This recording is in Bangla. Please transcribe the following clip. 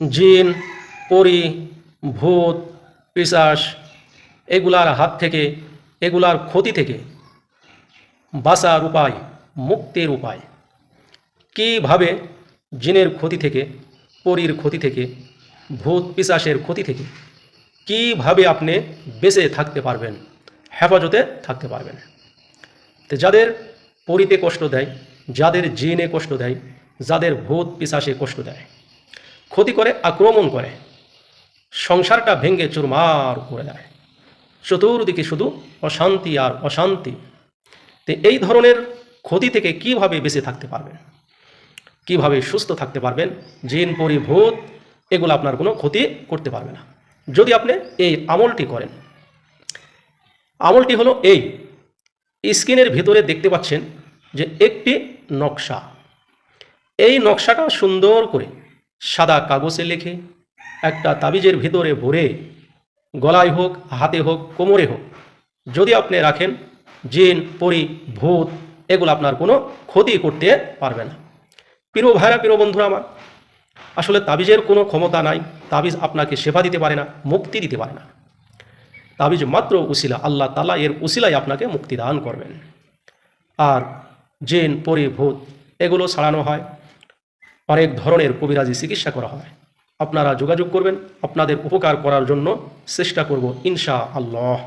জিন, পরি, ভূত পিশাস এগুলার হাত থেকে, এগুলার ক্ষতি থেকে বাঁচার উপায়, মুক্তির উপায়। কীভাবে জিনের ক্ষতি থেকে, পরীর ক্ষতি থেকে, ভূত পিশাসের ক্ষতি থেকে, কীভাবে আপনি বেঁচে থাকতে পারবেন, হেফাজতে থাকতে পারবেন? তো যাদের পরিতে কষ্ট দেয়, যাদের জিনে কষ্ট দেয়, যাদের ভূত পিশাসে কষ্ট দেয় ক্ষতি করে, আক্রমণ করে, সংসারটা ভেঙে চুরমার করে দেয়। চতুর্দিকে শুধু অশান্তি আর অশান্তি। তো এই ধরনের ক্ষতি থেকে কীভাবে বেঁচে থাকতে পারবেন? কীভাবে সুস্থ থাকতে পারবেন? জিন পরিভূত এগুলো আপনার কোনো ক্ষতি করতে পারবে না। যদি আপনি এই আমলটি করেন, আমলটি হলো এই। স্ক্রিনের ভিতরে দেখতে পাচ্ছেন যে একটি নকশা। এই নকশাটা সুন্দর করে সাদা কাগজে লেখে, একটা তাবিজের ভিতরে ভরে, গলায় হোক, হাতে হোক, কোমরে হোক, যদি আপনি রাখেন, জিন, পরি, ভূত, এগুলো আপনার কোনো ক্ষতি করতে পারবে না। প্রিয় ভাইরা, প্রিয় বন্ধুরা আমার, আসলে তাবিজের কোনো ক্ষমতা নাই, তাবিজ আপনাকে সেবা দিতে পারে না, মুক্তি দিতে পারে না। তাবিজ মাত্র উসিলা, আল্লাহ তালা এর উসিলাই আপনাকে মুক্তি দান করবেন। আর জিন, পরি, ভূত, এগুলো ছাড়ানো হয় অনেক ধরনের কবিরাজি চিকিৎসা করা হয়। আপনারা যোগাযোগ করবেন, আপনাদের উপকার করার জন্য চেষ্টা করব ইনশা আল্লাহ